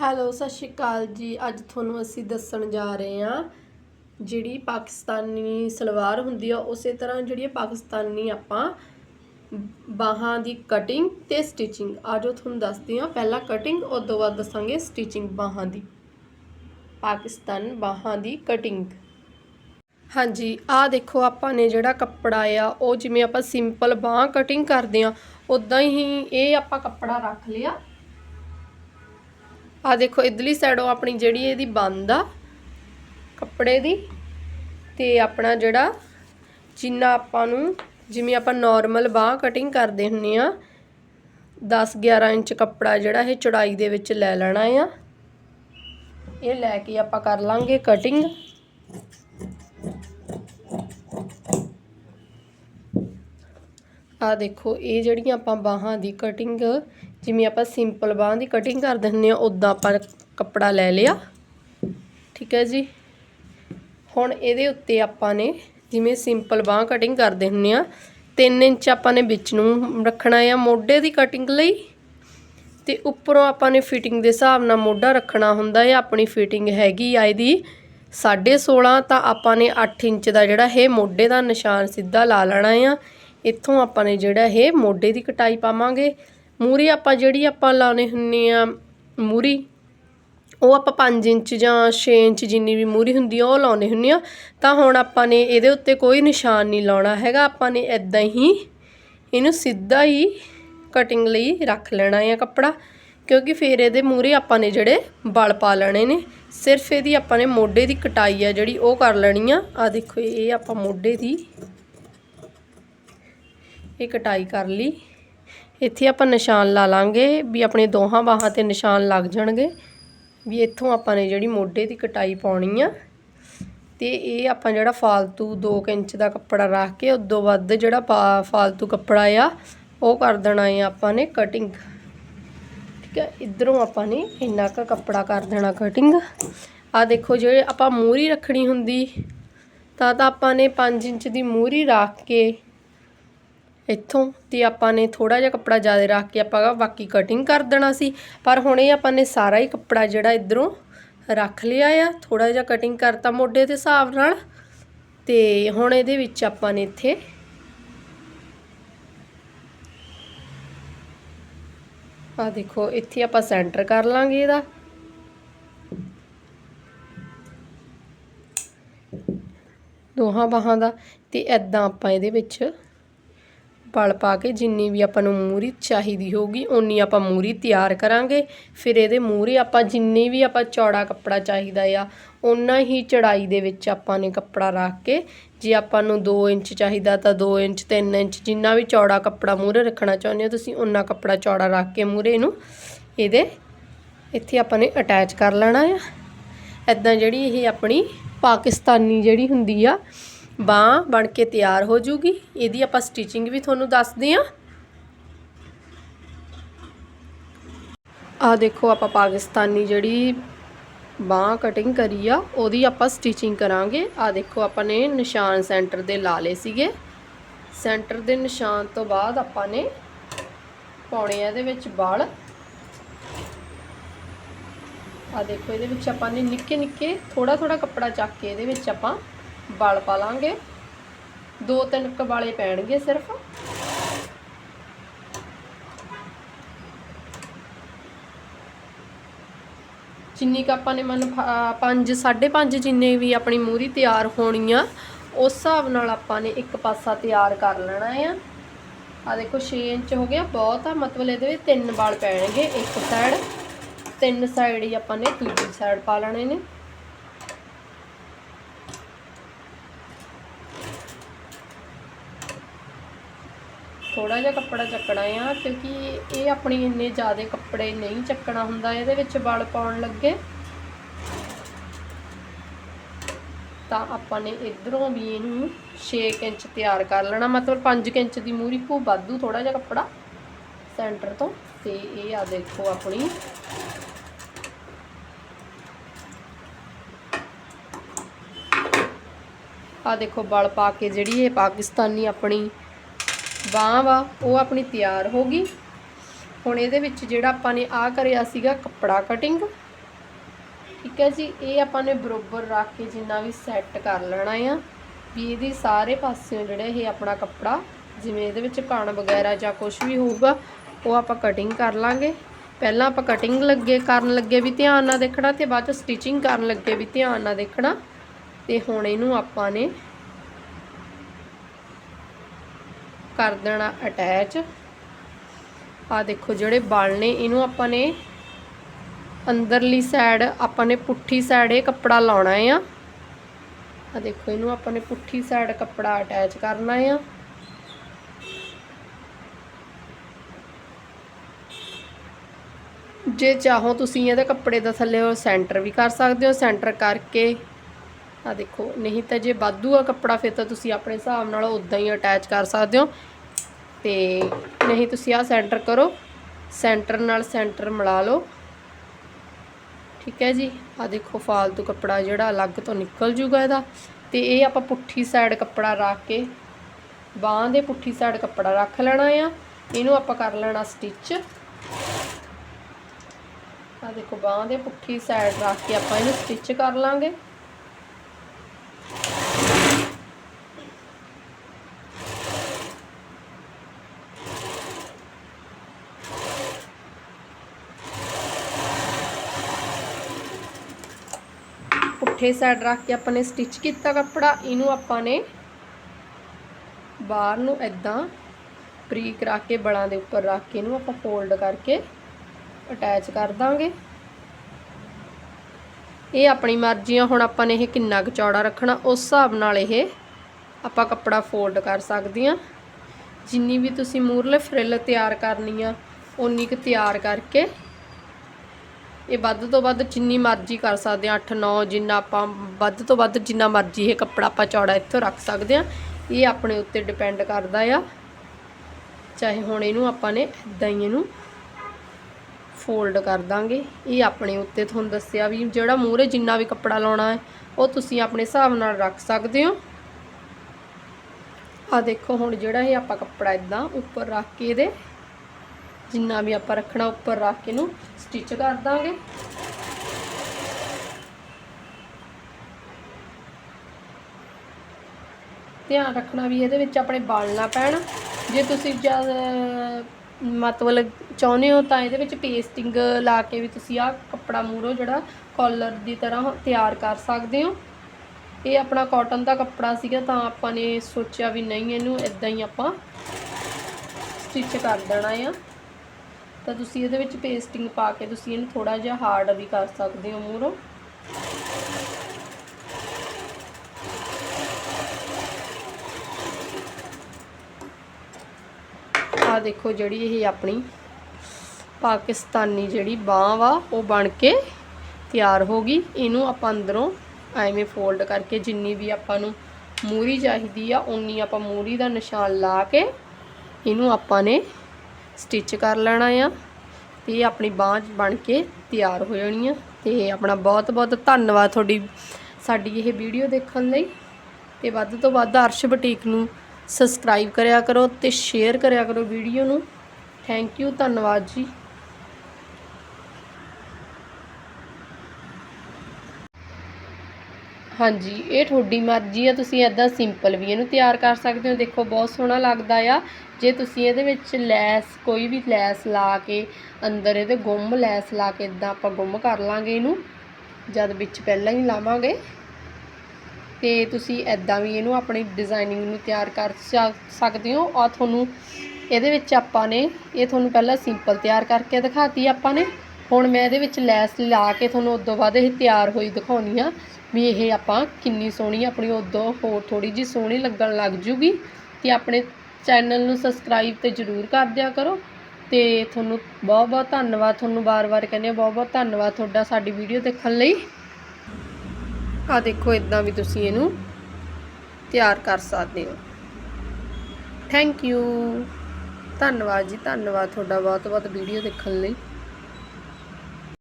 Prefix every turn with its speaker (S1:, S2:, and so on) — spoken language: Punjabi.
S1: ਹੈਲੋ, ਸਤਿ ਸ਼੍ਰੀ ਅਕਾਲ ਜੀ। ਅੱਜ ਤੁਹਾਨੂੰ ਅਸੀਂ ਦੱਸਣ ਜਾ ਰਹੇ ਹਾਂ, ਜਿਹੜੀ ਪਾਕਿਸਤਾਨੀ ਸਲਵਾਰ ਹੁੰਦੀ ਆ, ਉਸੇ ਤਰ੍ਹਾਂ ਜਿਹੜੀ ਪਾਕਿਸਤਾਨੀ ਆਪਾਂ ਬਾਹਾਂ ਦੀ ਕਟਿੰਗ ਤੇ ਸਟਿਚਿੰਗ ਆਜੋ ਤੁਹਾਨੂੰ ਦੱਸਦੀ ਹਾਂ, ਪਹਿਲਾਂ ਕਟਿੰਗ ਉਸ ਤੋਂ ਬਾਅਦ ਦੱਸਾਂਗੇ ਸਟਿਚਿੰਗ ਬਾਹਾਂ ਦੀ। ਪਾਕਿਸਤਾਨ ਬਾਹਾਂ ਦੀ ਕਟਿੰਗ ਹਾਂਜੀ, ਆਹ ਦੇਖੋ ਆਪਾਂ ਨੇ ਜਿਹੜਾ ਕੱਪੜਾ ਆ, ਉਹ ਜਿਵੇਂ ਆਪਾਂ ਸਿੰਪਲ ਬਾਹ ਕਟਿੰਗ ਕਰਦੇ ਆ ਉਦਾਂ ਹੀ ਇਹ ਆਪਾਂ ਕੱਪੜਾ ਰੱਖ ਲਿਆ। ਆ ਦੇਖੋ, ਇਧਰਲੀ ਸਾਈਡੋਂ ਆਪਣੀ ਜਿਹੜੀ ਇਹਦੀ ਬੰਦ ਆ, ਕੱਪੜੇ ਦੀ, ਤੇ ਆਪਣਾ ਜਿਹੜਾ ਜਿੰਨਾ ਆਪਾਂ ਨੂੰ, ਜਿਵੇਂ ਆਪਾਂ ਨਾਰਮਲ ਬਾਹ ਕਟਿੰਗ ਕਰਦੇ ਹੁੰਨੇ ਆ 10 11 ਇੰਚ ਕੱਪੜਾ ਜਿਹੜਾ ਇਹ ਚੌੜਾਈ ਦੇ ਵਿੱਚ ਲੈ ਲੈਣਾ ਆ। ਇਹ ਲੈ ਕੇ ਆਪਾਂ ਕਰ ਲਾਂਗੇ ਕਟਿੰਗ ਆ ਦੇਖੋ, ਇਹ ਜਿਹੜੀਆਂ ਆਪਾਂ ਬਾਹਾਂ ਦੀ ਕਟਿੰਗ ਜਿਵੇਂ ਆਪਾਂ ਸਿੰਪਲ ਬਾਹਾਂ ਦੀ ਕਟਿੰਗ ਕਰਦੇ ਹੁੰਦੇ ਆ ਉਦਾਂ ਆਪਾਂ ਕੱਪੜਾ ਲੈ ਲਿਆ। ਠੀਕ ਹੈ ਜੀ? ਹੁਣ ਇਹਦੇ ਉੱਤੇ ਆਪਾਂ ਨੇ ਜਿਵੇਂ ਸਿੰਪਲ ਬਾਹ ਕਟਿੰਗ ਕਰਦੇ ਹੁੰਨੇ ਆ 3 ਇੰਚ ਆਪਾਂ ਨੇ ਵਿੱਚ ਨੂੰ ਰੱਖਣਾ ਆ ਮੋਢੇ ਦੀ ਕਟਿੰਗ ਲਈ। ਤੇ ਉੱਪਰੋਂ ਆਪਾਂ ਨੇ ਫਿਟਿੰਗ ਦੇ ਹਿਸਾਬ ਨਾਲ ਮੋਢਾ ਰੱਖਣਾ ਹੁੰਦਾ ਹੈ ਆਪਣੀ ਫਿਟਿੰਗ ਹੈਗੀ ਆ ਇਹਦੀ 16.5 ਤਾਂ ਆਪਾਂ ਨੇ 8 ਇੰਚ ਦਾ ਜਿਹੜਾ ਇਹ ਮੋਢੇ ਦਾ ਨਿਸ਼ਾਨ ਸਿੱਧਾ ਲਾ ਲੈਣਾ ਆ। ਇੱਥੋਂ ਆਪਾਂ ਨੇ ਜਿਹੜਾ ਇਹ ਮੋਢੇ ਦੀ ਕਟਾਈ ਪਾਵਾਂਗੇ। ਮੂਰੀ ਆਪਾਂ ਜਿਹੜੀ ਆਪਾਂ ਲਾਉਣੇ ਹੁੰਨੇ ਆ, ਮੂਰੀ, ਉਹ ਆਪਾਂ 5 ਇੰਚ ਜਾਂ 6 ਇੰਚ ਜਿੰਨੀ ਵੀ ਮੂਰੀ ਹੁੰਦੀ ਆ, ਉਹ ਲਾਉਣੇ ਹੁੰਨੇ ਆ। ਤਾਂ ਹੁਣ ਆਪਾਂ ਨੇ ਇਹਦੇ ਉੱਤੇ ਕੋਈ ਨਿਸ਼ਾਨ ਨਹੀਂ ਲਾਉਣਾ ਹੈਗਾ। ਆਪਾਂ ਨੇ ਇਦਾਂ ਹੀ ਇਹਨੂੰ ਸਿੱਧਾ ਹੀ ਕਟਿੰਗ ਲਈ ਰੱਖ ਲੈਣਾ ਹੈ ਕੱਪੜਾ, ਕਿਉਂਕਿ ਫਿਰ ਇਹਦੇ ਮੂਰੇ ਆਪਾਂ ਨੇ ਜਿਹੜੇ ਬਲ ਪਾ ਲੈਣੇ ਨੇ। ਸਿਰਫ ਇਹਦੀ ਆਪਾਂ ਨੇ ਮੋਢੇ ਦੀ ਕਟਾਈ ਆ ਜਿਹੜੀ ਉਹ ਕਰ ਲੈਣੀ ਆ। ਆ ਦੇਖੋ, ਇਹ ਆਪਾਂ ਮੋਢੇ ਦੀ ਇਹ ਕਟਾਈ ਕਰ ਲਈ। ਇੱਥੇ ਆਪਾਂ ਨਿਸ਼ਾਨ ਲਾ ਲਾਂਗੇ ਵੀ ਆਪਣੇ ਦੋਹਾਂ ਬਾਹਾਂ ਤੇ ਨਿਸ਼ਾਨ ਲੱਗ ਜਾਣਗੇ। ਵੀ ਇੱਥੋਂ ਆਪਾਂ ਨੇ ਜਿਹੜੀ ਮੋਢੇ ਦੀ ਕਟਾਈ ਪਾਉਣੀ ਆ। ਤੇ ਇਹ ਆਪਾਂ ਜਿਹੜਾ ਫਾਲਤੂ 2 ਇੰਚ ਦਾ ਕੱਪੜਾ ਰੱਖ ਕੇ, ਉਦੋਂ ਵੱਧ ਜਿਹੜਾ ਫਾਲਤੂ ਕੱਪੜਾ ਆ, ਉਹ ਕਰ ਦੇਣਾ ਹੈ ਆਪਾਂ ਨੇ ਕਟਿੰਗ ਠੀਕ ਹੈ ਇਧਰੋਂ ਆਪਾਂ ਨੇ ਇੰਨਾ ਕੁ ਕੱਪੜਾ ਕਰ ਦੇਣਾ ਕਟਿੰਗ ਆ ਦੇਖੋ ਜੇ ਆਪਾਂ ਮੂਰੀ ਰੱਖਣੀ ਹੁੰਦੀ, ਤਾਂ ਤਾਂ ਆਪਾਂ ਨੇ 5 ਇੰਚ ਦੀ ਮੂਰੀ ਰੱਖ ਕੇ ਇੱਥੋਂ ਤੇ ਆਪਾਂ ਨੇ ਥੋੜਾ ਜਿਹਾ ਕੱਪੜਾ ਜ਼ਿਆਦਾ ਰੱਖ ਕੇ ਆਪਾਂ ਬਾਕੀ ਕਟਿੰਗ ਕਰ ਦੇਣਾ ਸੀ। ਪਰ ਹੁਣ ਇਹ ਆਪਾਂ ਨੇ ਸਾਰਾ ਹੀ ਕੱਪੜਾ ਜਿਹੜਾ ਇਧਰੋਂ ਰੱਖ ਲਿਆ ਆ। ਥੋੜਾ ਜਿਹਾ ਕਟਿੰਗ ਕਰਤਾ ਮੋਢੇ ਦੇ ਹਿਸਾਬ ਨਾਲ ਤੇ ਹੁਣ ਇਹਦੇ ਵਿੱਚ ਆਪਾਂ ਨੇ ਇੱਥੇ ਆ ਦੇਖੋ, ਇੱਥੇ ਆਪਾਂ ਸੈਂਟਰ ਕਰ ਲਾਂਗੇ ਇਹਦਾ। ਦੋਹਾਂ ਬਾਹਾਂ ਦਾ ਤੇ ਐਦਾਂ ਆਪਾਂ ਇਹਦੇ ਵਿੱਚ ਪਲ ਪਾ ਕੇ ਜਿੰਨੀ ਵੀ ਆਪਾਂ ਨੂੰ ਮੂਰੀ ਚਾਹੀਦੀ ਹੋਊਗੀ, ਓਨੀ ਆਪਾਂ ਮੂਰੀ ਤਿਆਰ ਕਰਾਂਗੇ। ਫਿਰ ਇਹਦੇ ਮੂਰੇ ਆਪਾਂ ਜਿੰਨੀ ਵੀ ਆਪਾਂ ਚੌੜਾ ਕੱਪੜਾ ਚਾਹੀਦਾ ਆ, ਓਨਾ ਹੀ ਚੜਾਈ ਦੇ ਵਿੱਚ ਆਪਾਂ ਨੇ ਕੱਪੜਾ ਰੱਖ ਕੇ, ਜੇ ਆਪਾਂ ਨੂੰ 2 ਇੰਚ ਚਾਹੀਦਾ ਤਾਂ 2 ਇੰਚ 3 ਇੰਚ ਜਿੰਨਾ ਵੀ ਚੌੜਾ ਕੱਪੜਾ ਮੂਰੇ ਰੱਖਣਾ ਚਾਹੁੰਦੇ ਹੋ, ਤੁਸੀਂ ਓਨਾ ਕੱਪੜਾ ਚੌੜਾ ਰੱਖ ਕੇ ਮੂਰੇ ਨੂੰ ਇਹਦੇ ਇੱਥੇ ਆਪਾਂ ਨੇ ਅਟੈਚ ਕਰ ਲੈਣਾ ਆ। ਐਦਾਂ ਜਿਹੜੀ ਇਹ ਆਪਣੀ ਪਾਕਿਸਤਾਨੀ ਜਿਹੜੀ ਹੁੰਦੀ ਆ ਬਾਹ ਬਣ ਕੇ ਤਿਆਰ ਹੋ ਜੂਗੀ। ਇਹਦੀ ਆਪਾਂ ਸਟਿਚਿੰਗ ਵੀ ਤੁਹਾਨੂੰ ਦੱਸਦੇ ਆ ਆ ਦੇਖੋ ਆਪਾਂ ਪਾਕਿਸਤਾਨੀ ਜਿਹੜੀ ਬਾਹ ਕਟਿੰਗ ਕਰੀ ਆ, ਉਹਦੀ ਆਪਾਂ ਸਟਿਚਿੰਗ ਕਰਾਂਗੇ। ਆ ਦੇਖੋ ਆਪਾਂ ਨੇ ਨਿਸ਼ਾਨ ਸੈਂਟਰ ਦੇ ਲਾ ਲਏ ਸੀਗੇ। ਸੈਂਟਰ ਦੇ ਨਿਸ਼ਾਨ ਤੋਂ ਬਾਅਦ ਆਪਾਂ ਨੇ ਪਾਉਣੇ ਆ ਇਹਦੇ ਵਿੱਚ ਬਲ ਆ ਦੇਖੋ ਇਹਦੇ ਵਿੱਚ ਆਪਾਂ ਨੇ ਨਿੱਕੇ ਨਿੱਕੇ ਥੋੜਾ ਥੋੜਾ ਕੱਪੜਾ ਚੱਕ ਕੇ ਇਹਦੇ ਵਿੱਚ ਆਪਾਂ ਵਲ ਪਾ ਲਾਂਗੇ। ਦੋ ਤਿੰਨ ਕਵਾਲੇ ਪੈਣਗੇ ਸਿਰਫ। ਜਿੰਨੀ ਕ ਆਪਾਂ ਨੇ ਮਨ 5 5.5 ਜਿੰਨੇ ਵੀ ਆਪਣੀ ਮੂਰੀ ਤਿਆਰ ਹੋਣੀ ਆ, ਉਸ ਹਿਸਾਬ ਨਾਲ ਆਪਾਂ ਨੇ ਇੱਕ ਪਾਸਾ ਤਿਆਰ ਕਰ ਲੈਣਾ ਆ। ਆ ਦੇਖੋ 6 ਇੰਚ ਹੋ ਗਿਆ, ਬਹੁਤ ਆ। ਮਤਲਬ ਇਹਦੇ ਵਿੱਚ ਤਿੰਨ ਵਾਲ ਪੈਣਗੇ, ਇੱਕ ਸਾਈਡ ਤਿੰਨ ਸਾਈਡ ਹੀ ਆਪਾਂ ਨੇ ਦੂਜੀ ਸਾਈਡ ਪਾ ਲੈਣੇ ਨੇ। ਥੋੜਾ ਜਿਹਾ ਕੱਪੜਾ ਚੱਕਣਾ ਆ, ਕਿਉਂਕਿ ਇਹ ਆਪਣੀ ਇੰਨੇ ਜ਼ਿਆਦਾ ਕੱਪੜੇ ਨਹੀਂ ਚੱਕਣਾ ਹੁੰਦਾ, ਇਹਦੇ ਵਿੱਚ ਬਲ ਪਾਉਣ ਲੱਗੇ। ਤਾਂ ਆਪਾਂ ਨੇ ਇਧਰੋਂ ਵੀ ਇਹਨੂੰ 6 ਇੰਚ ਤਿਆਰ ਕਰ ਲੈਣਾ, ਮਤਲਬ 5 ਇੰਚ ਦੀ ਮੂਰੀ ਕੋ ਵਾਧੂ ਥੋੜਾ ਜਿਹਾ ਕੱਪੜਾ ਸੈਂਟਰ ਤੋਂ। ਤੇ ਇਹ ਆ ਦੇਖੋ ਆਪਣੀ। ਆ ਦੇਖੋ ਬਲ ਪਾ ਕੇ ਜਿਹੜੀ ਇਹ ਪਾਕਿਸਤਾਨੀ ਆਪਣੀ ਬਾਹ ਵਾ, ਉਹ ਆਪਣੀ ਤਿਆਰ ਹੋ ਗਈ। ਹੁਣ ਇਹਦੇ ਵਿੱਚ ਜਿਹੜਾ ਆਪਾਂ ਨੇ ਆ ਕਰਿਆ ਸੀਗਾ ਕੱਪੜਾ ਕਟਿੰਗ ਠੀਕ ਹੈ ਜੀ, ਇਹ ਆਪਾਂ ਨੇ ਬਰੋਬਰ ਰੱਖ ਕੇ ਜਿੰਨਾ ਵੀ ਸੈੱਟ ਕਰ ਲੈਣਾ ਆ, ਵੀ ਇਹਦੀ ਸਾਰੇ ਪਾਸਿਓਂ ਜਿਹੜਾ ਇਹ ਆਪਣਾ ਕੱਪੜਾ, ਜਿਵੇਂ ਇਹਦੇ ਵਿੱਚ ਕਣ ਵਗੈਰਾ ਜਾਂ ਕੁਝ ਵੀ ਹੋਊਗਾ, ਉਹ ਆਪਾਂ ਕਟਿੰਗ ਕਰ ਲਾਂਗੇ। ਪਹਿਲਾਂ ਆਪਾਂ ਕਟਿੰਗ ਲੱਗੇ, ਕਰਨ ਲੱਗੇ ਵੀ ਧਿਆਨ ਨਾਲ ਦੇਖਣਾ ਤੇ ਬਾਅਦ ਚ ਸਟਿਚਿੰਗ ਕਰਨ ਲੱਗੇ ਵੀ ਧਿਆਨ ਨਾਲ ਦੇਖਣਾ। ਤੇ ਹੁਣ ਇਹਨੂੰ ਆਪਾਂ ਨੇ ਕਰ ਦੇਣਾ ਅਟੈਚ ਆ ਦੇਖੋ ਜਿਹੜੇ ਬਲ ਨੇ, ਇਹਨੂੰ ਆਪਾਂ ਨੇ ਅੰਦਰਲੀ ਸਾਈਡ ਆਪਾਂ ਨੇ ਪੁੱਠੀ ਸਾਈਡ ਇਹ ਕੱਪੜਾ ਲਾਉਣਾ ਆ। ਆ ਦੇਖੋ, ਇਹਨੂੰ ਆਪਾਂ ਨੇ ਪੁੱਠੀ ਸਾਈਡ ਕੱਪੜਾ ਅਟੈਚ ਕਰਨਾ ਆ। ਜੇ ਚਾਹੋ ਤੁਸੀਂ ਇਹਦੇ ਕੱਪੜੇ ਦਾ ਥੱਲੇ ਉਹ ਸੈਂਟਰ ਵੀ ਕਰ ਸਕਦੇ ਹੋ ਸੈਂਟਰ ਕਰਕੇ ਆ ਦੇਖੋ, ਨਹੀਂ ਤਾਂ ਜੇ ਵਾਧੂ ਆ ਕੱਪੜਾ, ਫਿਰ ਤਾਂ ਤੁਸੀਂ ਆਪਣੇ ਹਿਸਾਬ ਨਾਲ ਉਦਾਂ ਹੀ ਅਟੈਚ ਕਰ ਸਕਦੇ ਹੋ। ਤੇ ਨਹੀਂ, ਤੁਸੀਂ ਆ ਸੈਂਟਰ ਕਰੋ। ਸੈਂਟਰ ਨਾਲ ਸੈਂਟਰ ਮਿਲਾ ਲਓ। ਠੀਕ ਹੈ ਜੀ? ਆ ਦੇਖੋ, ਫਾਲਤੂ ਕੱਪੜਾ ਜਿਹੜਾ ਅਲੱਗ ਤੋਂ ਨਿਕਲ ਜੂਗਾ ਇਹਦਾ। ਤੇ ਇਹ ਆਪਾਂ ਪੁੱਠੀ ਸਾਈਡ ਕੱਪੜਾ ਰੱਖ ਕੇ, ਬਾਹਾਂ ਦੇ ਪੁੱਠੀ ਸਾਈਡ ਕੱਪੜਾ ਰੱਖ ਲੈਣਾ ਆ। ਇਹਨੂੰ ਆਪਾਂ ਕਰ ਲੈਣਾ ਸਟਿਚ ਆ ਦੇਖੋ, ਬਾਹਾਂ ਦੇ ਪੁੱਠੀ ਸਾਈਡ ਰੱਖ ਕੇ ਆਪਾਂ ਇਹਨੂੰ ਸਟਿਚ ਕਰ ਲਾਂਗੇ। ਪੁੱਠੇ ਸਾਈਡ ਰੱਖ ਕੇ ਆਪਾਂ ਨੇ ਸਟਿਚ ਕੀਤਾ ਕੱਪੜਾ, ਇਹਨੂੰ ਆਪਾਂ ਨੇ ਬਾਹਰ ਨੂੰ ਐਦਾਂ ਪ੍ਰੀਕ ਰੱਖ ਕੇ ਬਲਾਂ ਦੇ ਉੱਪਰ ਰੱਖ ਕੇ ਇਹਨੂੰ ਆਪਾਂ ਫੋਲਡ ਕਰਕੇ ਅਟੈਚ ਕਰ ਦਾਂਗੇ। ਇਹ ਆਪਣੀ ਮਰਜ਼ੀ ਆ, ਹੁਣ ਆਪਾਂ ਨੇ ਇਹ ਕਿੰਨਾ ਕੁ ਚੌੜਾ ਰੱਖਣਾ, ਉਸ ਹਿਸਾਬ ਨਾਲ ਇਹ ਆਪਾਂ ਕੱਪੜਾ ਫੋਲਡ ਕਰ ਸਕਦੇ ਆ। ਜਿੰਨੀ ਵੀ ਤੁਸੀਂ ਮੂਰਲੇ ਫਰਿੱਲ ਤਿਆਰ ਕਰਨੀ ਆ ਉਨੀ ਕੁ ਤਿਆਰ ਕਰਕੇ ਇਹ ਵੱਧ ਤੋਂ ਵੱਧ ਜਿੰਨੀ ਮਰਜ਼ੀ ਕਰ ਸਕਦੇ ਆ 8 9 ਜਿੰਨਾ ਆਪਾਂ ਵੱਧ ਤੋਂ ਵੱਧ ਜਿੰਨਾ ਮਰਜ਼ੀ ਇਹ ਕੱਪੜਾ ਆਪਾਂ ਚੌੜਾ ਇੱਥੋਂ ਰੱਖ ਸਕਦੇ ਆ ਇਹ ਆਪਣੇ ਉੱਤੇ ਡਿਪੈਂਡ ਕਰਦਾ ਆ। ਚਾਹੇ ਹੁਣ ਇਹਨੂੰ ਆਪਾਂ ਨੇ ਇਦਾਂ ਹੀ ਇਹਨੂੰ ਫੋਲਡ ਕਰ ਦਾਂਗੇ। ਇਹ ਆਪਣੇ ਉੱਤੇ ਤੁਹਾਨੂੰ ਦੱਸਿਆ ਵੀ ਜਿਹੜਾ ਮੂਹਰੇ ਜਿੰਨਾ ਵੀ ਕੱਪੜਾ ਲਾਉਣਾ ਹੈ, ਉਹ ਤੁਸੀਂ ਆਪਣੇ ਹਿਸਾਬ ਨਾਲ ਰੱਖ ਸਕਦੇ ਹੋ। ਆ ਦੇਖੋ ਹੁਣ ਜਿਹੜਾ ਇਹ ਆਪਾਂ ਕੱਪੜਾ ਇਦਾਂ ਉੱਪਰ ਰੱਖ ਕੇ ਇਹਦੇ ਜਿੰਨਾ ਵੀ ਆਪਾਂ ਰੱਖਣਾ ਉੱਪਰ ਰੱਖ ਕੇ ਇਹਨੂੰ ਸਟਿਚ ਕਰ ਦਾਂਗੇ। ਧਿਆਨ ਰੱਖਣਾ ਵੀ ਇਹਦੇ ਵਿੱਚ ਆਪਣੇ ਵਾਲ ਨਾ ਪੈਣ। ਜੇ ਤੁਸੀਂ ਜਦ ਮਤਲਬ ਚਾਹੁੰਦੇ ਹੋ ਤਾਂ ਇਹਦੇ ਵਿੱਚ ਪੇਸਟਿੰਗ ਲਾ ਕੇ ਵੀ ਤੁਸੀਂ ਆਹ ਕੱਪੜਾ ਮੂਰੋ ਜਿਹੜਾ ਕਾਲਰ ਦੀ ਤਰ੍ਹਾਂ ਤਿਆਰ ਕਰ ਸਕਦੇ ਹੋ। ਇਹ ਆਪਣਾ ਕਾਟਨ ਦਾ ਕੱਪੜਾ ਸੀਗਾ ਤਾਂ ਆਪਾਂ ਨੇ ਸੋਚਿਆ ਵੀ ਨਹੀਂ, ਇਹਨੂੰ ਇਦਾਂ ਹੀ ਆਪਾਂ ਸਟਿਚ ਕਰ ਦੇਣਾ ਆ। ਤਾਂ ਤੁਸੀਂ ਇਹਦੇ ਵਿੱਚ ਪੇਸਟਿੰਗ ਪਾ ਕੇ ਤੁਸੀਂ ਇਹਨੂੰ ਥੋੜਾ ਜਿਹਾ ਹਾਰਡ ਵੀ ਕਰ ਸਕਦੇ ਹੋ ਮੂਰੋ ਆ ਦੇਖੋ ਜਿਹੜੀ ਇਹ ਆਪਣੀ ਪਾਕਿਸਤਾਨੀ ਜਿਹੜੀ ਬਾਹ ਵਾ, ਉਹ ਬਣ ਕੇ ਤਿਆਰ ਹੋ ਗਈ। ਇਹਨੂੰ ਆਪਾਂ ਅੰਦਰੋਂ ਐਵੇਂ ਫੋਲਡ ਕਰਕੇ ਜਿੰਨੀ ਵੀ ਆਪਾਂ ਨੂੰ ਮੂਰੀ ਚਾਹੀਦੀ ਆ ਉਨੀ ਆਪਾਂ ਮੂਰੀ ਦਾ ਨਿਸ਼ਾਨ ਲਾ ਕੇ ਇਹਨੂੰ ਆਪਾਂ ਨੇ ਸਟਿਚ ਕਰ ਲੈਣਾ ਆ ਤੇ ਆਪਣੀ ਬਾਂਹ ਬਣ ਕੇ ਤਿਆਰ ਹੋ ਜਾਣੀ ਆ। ਤੇ ਆਪਣਾ ਬਹੁਤ ਬਹੁਤ ਧੰਨਵਾਦ ਤੁਹਾਡੀ, ਸਾਡੀ ਇਹ ਵੀਡੀਓ ਦੇਖਣ ਲਈ। ਤੇ ਵੱਧ ਤੋਂ ਵੱਧ ਅਰਸ਼ ਬੁਟੀਕ ਨੂੰ ਸਬਸਕ੍ਰਾਈਬ ਕਰਿਆ ਕਰੋ ਤੇ ਸ਼ੇਅਰ ਕਰਿਆ ਕਰੋ ਵੀਡੀਓ ਨੂੰ। ਥੈਂਕ ਯੂ ਧੰਨਵਾਦ ਜੀ। ਹਾਂਜੀ, ਇਹ ਤੁਹਾਡੀ ਮਰਜ਼ੀ ਆ, ਤੁਸੀਂ ਇੱਦਾਂ ਸਿੰਪਲ ਵੀ ਇਹਨੂੰ ਤਿਆਰ ਕਰ ਸਕਦੇ ਹੋ। ਦੇਖੋ, ਬਹੁਤ ਸੋਹਣਾ ਲੱਗਦਾ ਆ। ਜੇ ਤੁਸੀਂ ਇਹਦੇ ਵਿੱਚ ਲੈਸ, ਕੋਈ ਵੀ ਲੈਸ ਲਾ ਕੇ ਅੰਦਰ ਇਹਦੇ ਗੁੰਮ ਲੈਸ ਲਾ ਕੇ ਇਦਾਂ ਆਪਾਂ ਗੁੰਮ ਕਰ ਲਾਂਗੇ ਇਹਨੂੰ, ਜਦ ਵਿੱਚ ਪਹਿਲਾਂ ਹੀ ਲਾਵਾਂਗੇ। ਤੇ ਤੁਸੀਂ ਐਦਾਂ ਵੀ ਇਹਨੂੰ ਆਪਣੀ ਡਿਜ਼ਾਈਨਿੰਗ ਨੂੰ ਤਿਆਰ ਕਰ ਸਕ- ਸਕਦੇ ਹੋ। ਆ ਤੁਹਾਨੂੰ ਇਹਦੇ ਵਿੱਚ ਆਪਾਂ ਨੇ, ਇਹ ਤੁਹਾਨੂੰ ਪਹਿਲਾਂ ਸਿੰਪਲ ਤਿਆਰ ਕਰਕੇ ਦਿਖਾਤੀ ਆਪਾਂ ਨੇ। ਹੁਣ ਮੈਂ ਇਹਦੇ ਵਿੱਚ ਲੈਸ ਲਾ ਕੇ ਤੁਹਾਨੂੰ ਉਦੋਂ ਬਾਅਦ ਇਹ ਤਿਆਰ ਹੋਈ ਦਿਖਾਉਣੀ ਆ। ਵੀ ਇਹ ਆਪਾਂ ਕਿੰਨੀ ਸੋਹਣੀ ਆਪਣੀ ਉਦੋਂ ਹੋਰ ਥੋੜੀ ਜੀ ਸੋਹਣੀ ਲੱਗਣ ਲੱਗ ਜੂਗੀ ਤੇ ਆਪਣੇ ਚੈਨਲ ਨੂੰ ਸਬਸਕ੍ਰਾਈਬ ਤੇ ਜਰੂਰ ਕਰ ਦਿਆ ਕਰੋ ਤੇ ਤੁਹਾਨੂੰ ਬਹੁਤ ਬਹੁਤ ਧੰਨਵਾਦ, ਤੁਹਾਨੂੰ ਵਾਰ-ਵਾਰ ਕਹਿੰਦੇ ਬਹੁਤ ਬਹੁਤ ਧੰਨਵਾਦ ਤੁਹਾਡਾ ਸਾਡੀ ਵੀਡੀਓ ਦੇਖਣ ਲਈ। ਆ ਦੇਖੋ ਇਦਾਂ ਵੀ ਤੁਸੀਂ ਇਹਨੂੰ ਤਿਆਰ ਕਰ ਸਕਦੇ ਹੋ। ਥੈਂਕ ਯੂ ਧੰਨਵਾਦ ਜੀ, ਧੰਨਵਾਦ ਤੁਹਾਡਾ ਬਹੁਤ ਬਹੁਤ ਵੀਡੀਓ ਦੇਖਣ ਲਈ।